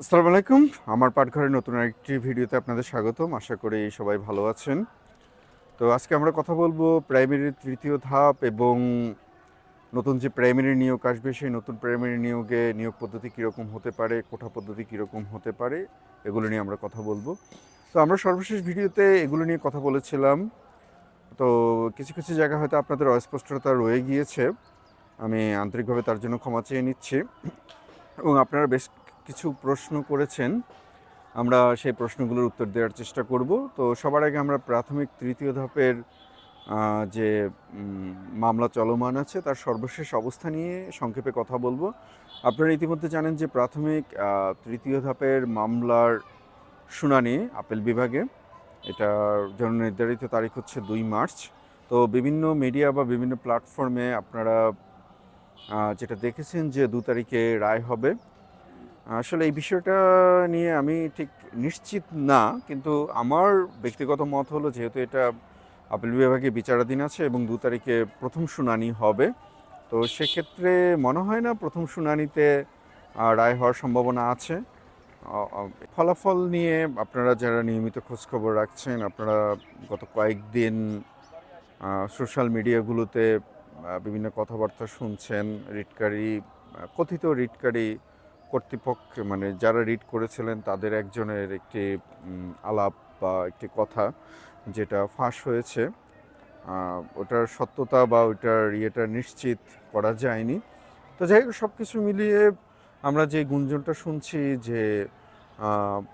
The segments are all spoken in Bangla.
আসসালামু আলাইকুম। আমার পাঠঘরের নতুন একটি ভিডিওতে আপনাদের স্বাগতম। আশা করি সবাই ভালো আছেন। তো আজকে আমরা কথা বলব প্রাইমারির তৃতীয় ধাপ এবং নতুন যে প্রাইমারি নিয়োগ আসবে, সেই নতুন প্রাইমারি নিয়োগে নিয়োগ পদ্ধতি কীরকম হতে পারে, কোঠা পদ্ধতি কীরকম হতে পারে, এগুলো নিয়ে আমরা কথা বলব। তো আমরা সর্বশেষ ভিডিওতে এগুলো নিয়ে কথা বলেছিলাম। তো কিছু কিছু জায়গা হয়তো আপনাদের অস্পষ্টতা রয়ে গিয়েছে। আমি আন্তরিকভাবে তার জন্য ক্ষমা চেয়ে নিচ্ছি। এবং আপনারা বেশ কিছু প্রশ্ন করেছেন। আমরা সেই প্রশ্নগুলোর উত্তর দেওয়ার চেষ্টা করব। তো সবার আগে আমরা প্রাথমিক তৃতীয় ধাপের যে মামলা চলমান আছে, তার সর্বশেষ অবস্থা নিয়ে সংক্ষেপে কথা বলব। আপনারা ইতিমধ্যে জানেন যে প্রাথমিক তৃতীয় ধাপের মামলার শুনানি আপিল বিভাগে। এটার জন্য নির্ধারিত তারিখ হচ্ছে দুই মার্চ। তো বিভিন্ন মিডিয়া বা বিভিন্ন প্ল্যাটফর্মে আপনারা যেটা দেখেছেন যে দু তারিখে রায় হবে। আসলে এই বিষয়টা নিয়ে আমি ঠিক নিশ্চিত না, কিন্তু আমার ব্যক্তিগত মত হলো যেহেতু এটা আপিল বিভাগে বিচারাধীন আছে এবং দু তারিখে প্রথম শুনানি হবে, তো সেক্ষেত্রে মনে হয় না প্রথম শুনানিতে রায় হওয়ার সম্ভাবনা আছে। ফলাফল নিয়ে আপনারা যারা নিয়মিত খোঁজখবর রাখছেন, আপনারা গত কয়েকদিন সোশ্যাল মিডিয়াগুলোতে বিভিন্ন কথাবার্তা শুনছেন, রিটকারী কথিত রিটকারী কর্তৃপক্ষ মানে যারা রিড করেছিলেন, তাদের একজনের একটি আলাপ বা একটি কথা যেটা ফাঁস হয়েছে। ওটার সত্যতা বা ওইটার ইয়েটা নিশ্চিত করা যায়নি। তো যাই হোক সব কিছু মিলিয়ে আমরা যে গুঞ্জনটা শুনছি যে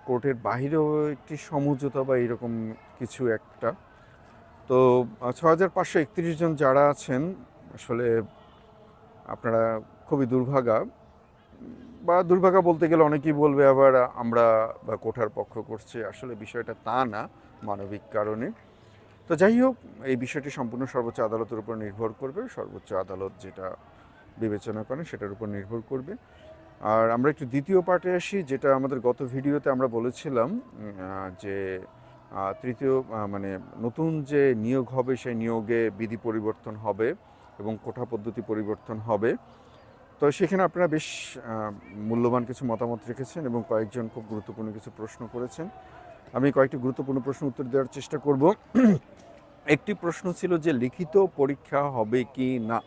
কোর্টের বাহিরেও একটি সমঝোতা বা এরকম কিছু একটা, তো ছ হাজার পাঁচশো একত্রিশ জন যারা আছেন, আসলে আপনারা খুবই দুর্ভাগা। বা দুর্ভাগা বলতে গেলে অনেকেই বলবে আবার আমরা বা কোঠার পক্ষ করছে। আসলে বিষয়টা তা না, মানবিক কারণে। তো যাই হোক, এই বিষয়টি সম্পূর্ণ সর্বোচ্চ আদালতের উপর নির্ভর করবে। সর্বোচ্চ আদালত যেটা বিবেচনা করেন সেটার উপর নির্ভর করবে। আর আমরা একটু দ্বিতীয় পার্টে আসি, যেটা আমাদের গত ভিডিওতে আমরা বলেছিলাম যে তৃতীয় মানে নতুন যে নিয়োগ হবে, সেই নিয়োগে বিধি পরিবর্তন হবে এবং কোঠা পদ্ধতি পরিবর্তন হবে। তো সেখানে আপনারা বেশ মূল্যবান কিছু মতামত রেখেছেন এবং কয়েকজন খুব গুরুত্বপূর্ণ কিছু প্রশ্ন করেছেন। আমি কয়েকটি গুরুত্বপূর্ণ প্রশ্ন উত্তর দেওয়ার চেষ্টা করব। একটি প্রশ্ন ছিল যে, লিখিত পরীক্ষা হবে কি না?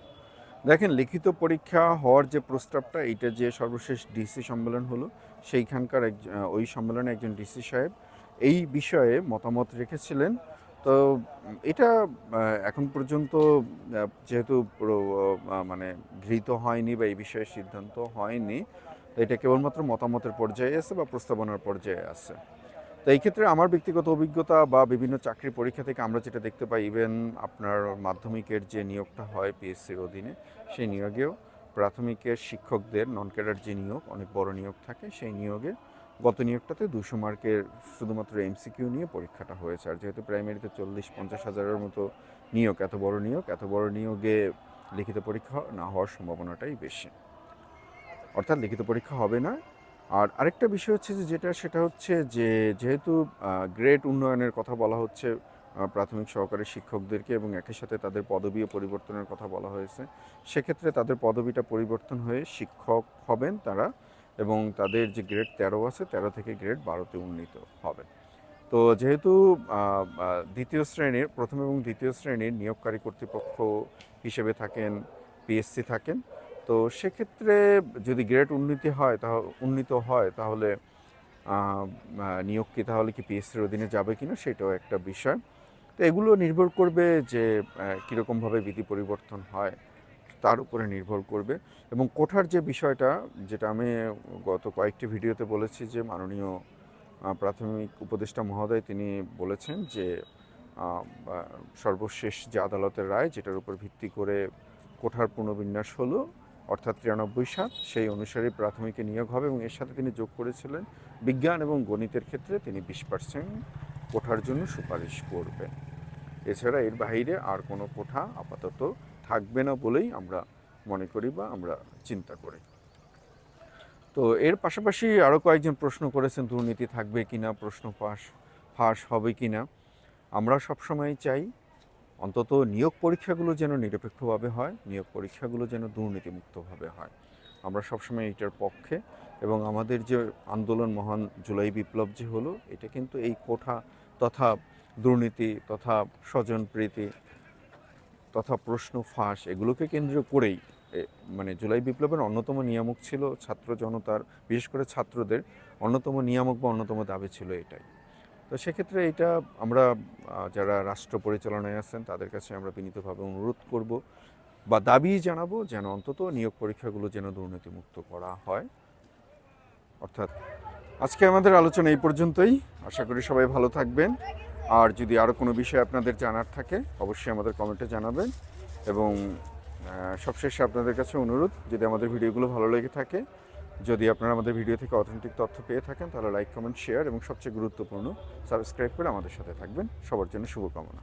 দেখেন, লিখিত পরীক্ষা হওয়ার যে প্রস্তাবটা এটা যে সর্বশেষ ডিসি সম্মেলন হলো, সেইখানকার এক ওই সম্মেলনে একজন ডিসি সাহেব এই বিষয়ে মতামত রেখেছিলেন। তো এটা এখন পর্যন্ত যেহেতু মানে গৃহীত হয়নি বা এই বিষয়ে সিদ্ধান্ত হয়নি, তো এটা কেবলমাত্র মতামতের পর্যায়ে আছে বা প্রস্তাবনার পর্যায়ে আছে। তো এই ক্ষেত্রে আমার ব্যক্তিগত অভিজ্ঞতা বা বিভিন্ন চাকরি পরীক্ষা থেকে আমরা যেটা দেখতে পাই ইভেন আপনার মাধ্যমিকের যে নিয়োগটা হয় পিএসসির অধীনে, সেই নিয়োগেও প্রাথমিকের শিক্ষকদের নন ক্যাডার যে নিয়োগ, অনেক বড় নিয়োগ থাকে, সেই নিয়োগে গত নিয়োগটাতে দুশো মার্কের শুধুমাত্র এমসিকিউ নিয়ে পরীক্ষাটা হয়েছে। আর যেহেতু প্রাইমারিতে চল্লিশ পঞ্চাশ হাজারের মতো নিয়োগ এত বড় নিয়োগ এত বড় নিয়োগে লিখিত পরীক্ষা না হওয়ার সম্ভাবনাটাই বেশি। অর্থাৎ লিখিত পরীক্ষা হবে না। আর আরেকটা বিষয় হচ্ছে যে যেটা, সেটা হচ্ছে যে যেহেতু গ্রেড উন্নয়নের কথা বলা হচ্ছে প্রাথমিক সহকারী শিক্ষকদেরকে এবং একই সাথে তাদের পদবীও পরিবর্তনের কথা বলা হয়েছে, সেক্ষেত্রে তাদের পদবিটা পরিবর্তন হয়ে শিক্ষক হবেন তারা। এবং তাদের যে গ্রেড তেরো আছে, তেরো থেকে গ্রেড বারোতে উন্নীত হবে। তো যেহেতু দ্বিতীয় শ্রেণির, প্রথম এবং দ্বিতীয় শ্রেণির নিয়োগকারী কর্তৃপক্ষ হিসেবে থাকেন পিএসসি থাকেন, তো সেক্ষেত্রে যদি গ্রেড উন্নতি হয় তাহলে উন্নীত হয়, তাহলে নিয়োগ কি, তাহলে কি পিএসসির অধীনে যাবে কিনা, সেটাও একটা বিষয়। তো এগুলো নির্ভর করবে যে কীরকমভাবে বিধি পরিবর্তন হয়। তার উপরে নির্ভর করবে। এবং কোঠার যে বিষয়টা, যেটা আমি গত কয়েকটি ভিডিওতে বলেছি যে মাননীয় প্রাথমিক উপদেষ্টা মহোদয় তিনি বলেছেন যে সর্বশেষ যে আদালতের রায়, যেটার উপর ভিত্তি করে কোঠার পুনর্বিন্যাস হলো, অর্থাৎ তিরানব্বই সাত, সেই অনুসারে প্রাথমিকে নিয়োগ হবে এবং এর সাথে তিনি যোগ করেছিলেন। বিজ্ঞান এবং গণিতের ক্ষেত্রে তিনি বিশ পার্সেন্ট কোঠার জন্য সুপারিশ করবেন। এছাড়া এর বাইরে আর কোনো কোঠা আপাতত থাকবে না বলেই আমরা মনে করি বা আমরা চিন্তা করি। তো এর পাশাপাশি আরও কয়েকজন প্রশ্ন করেছেন, দুর্নীতি থাকবে কিনা, প্রশ্ন ফাঁস ফাঁস হবে কি না আমরা সবসময় চাই অন্তত নিয়োগ পরীক্ষাগুলো যেন নিরপেক্ষভাবে হয়, নিয়োগ পরীক্ষাগুলো যেন দুর্নীতিমুক্তভাবে হয়। আমরা সবসময় এটার পক্ষে এবং আমাদের যে আন্দোলন মহান জুলাই বিপ্লব যে হলো, এটা কিন্তু এই কোঠা তথা দুর্নীতি তথা স্বজনপ্রীতি তথা প্রশ্ন, ফাঁস এগুলোকে কেন্দ্র করেই মানে জুলাই বিপ্লবের অন্যতম নিয়ামক ছিল ছাত্র জনতার, বিশেষ করে ছাত্রদের অন্যতম নিয়ামক বা অন্যতম দাবি ছিল এটাই। তো সেক্ষেত্রে এটা আমরা যারা রাষ্ট্র পরিচালনায় আছেন তাদের কাছে আমরা বিনীতভাবে অনুরোধ করব বা দাবি জানাব যেন অন্তত নিয়োগ পরীক্ষাগুলো যেন দুর্নীতিমুক্ত করা হয়। অর্থাৎ আজকে আমাদের আলোচনা এই পর্যন্তই। আশা করি সবাই ভালো থাকবেন। আর যদি আরও কোনো বিষয় আপনাদের জানার থাকে, অবশ্যই আমাদের কমেন্টে জানাবেন। এবং সবশেষে আপনাদের কাছে অনুরোধ, যদি আমাদের ভিডিওগুলো ভালো লেগে থাকে, যদি আপনারা আমাদের ভিডিও থেকে অথেন্টিক তথ্য পেয়ে থাকেন, তাহলে লাইক, কমেন্ট, শেয়ার এবং সবচেয়ে গুরুত্বপূর্ণ সাবস্ক্রাইব করে আমাদের সাথে থাকবেন। সবার জন্য শুভকামনা।